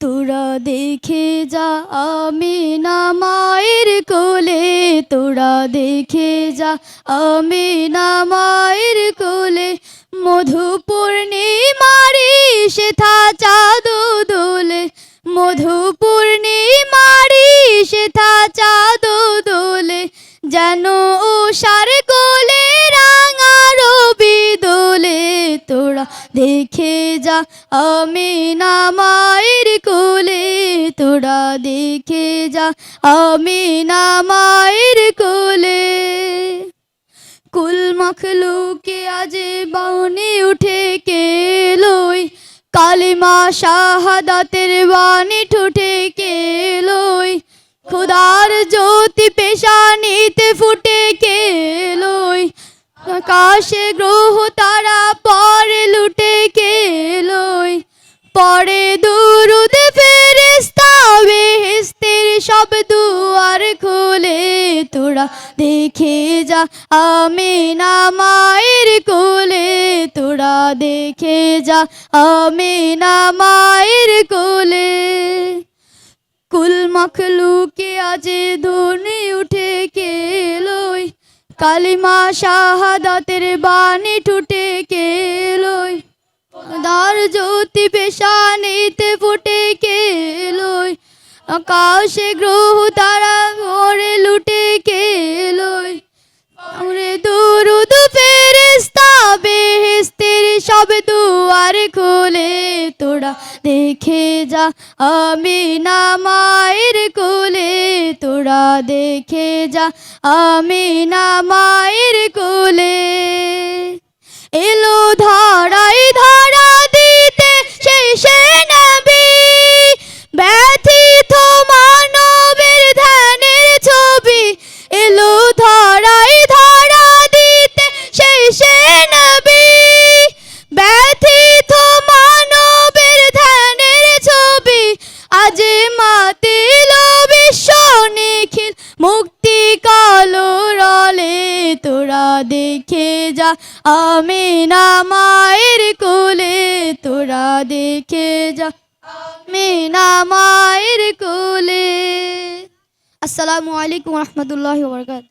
তোরা দেখে যা, আমি না মায়ের কোলে। তোরা দেখে যা, আমি না মায়ের কোলে। মধু পূর্ণিমারি সেথা চাঁদ দোলে। মধু পূর্ণিমারি সেথা চাঁদ দোলে। যেন উষার কোলে রাঙা রবি দোলে। তোরা দেখে যা আমি না মায়ের কোলে তোরা দেখে যা। আমি না মায়ের কোলে। কুল মখলুকে আজে বাউনি উঠে কেলই কালিমা শাহাদাতের বাণী ঠুঠে কেলই খুদার জ্যোতি পেশানিতে ফুটে কেলই আকাশে গ্রহ তারা পরে লুটে কেলই সব দুয়ার খোলে তোরা দেখে যা আমি না মায়ের কোলে। তোরা দেখে যা আমি না মায়ের কোলে। কুল মখলুকে আজে ধনে উঠে কেলই কালিমা শাহাদাতের বাণী ঠুটে কেলই দার জ্যোতি পেশানিতে ফুটে কেলই আকাশে গ্রহ, তারা ঘরে লুটে কেলই আমরে দুরুদ ফেরেস্তা বেহেস্তের সব দুয়ার খোলে তোরা দেখে যা, আমি না মায়ের কোলে। তোরা দেখে যা, আমি না মায়ের দেখে যা আমি না মায়ের কোলে তোরা দেখে যা আমি না মায়ের কোলে আসসালামু আলাইকুম রহমতুল্লাহ বরকাত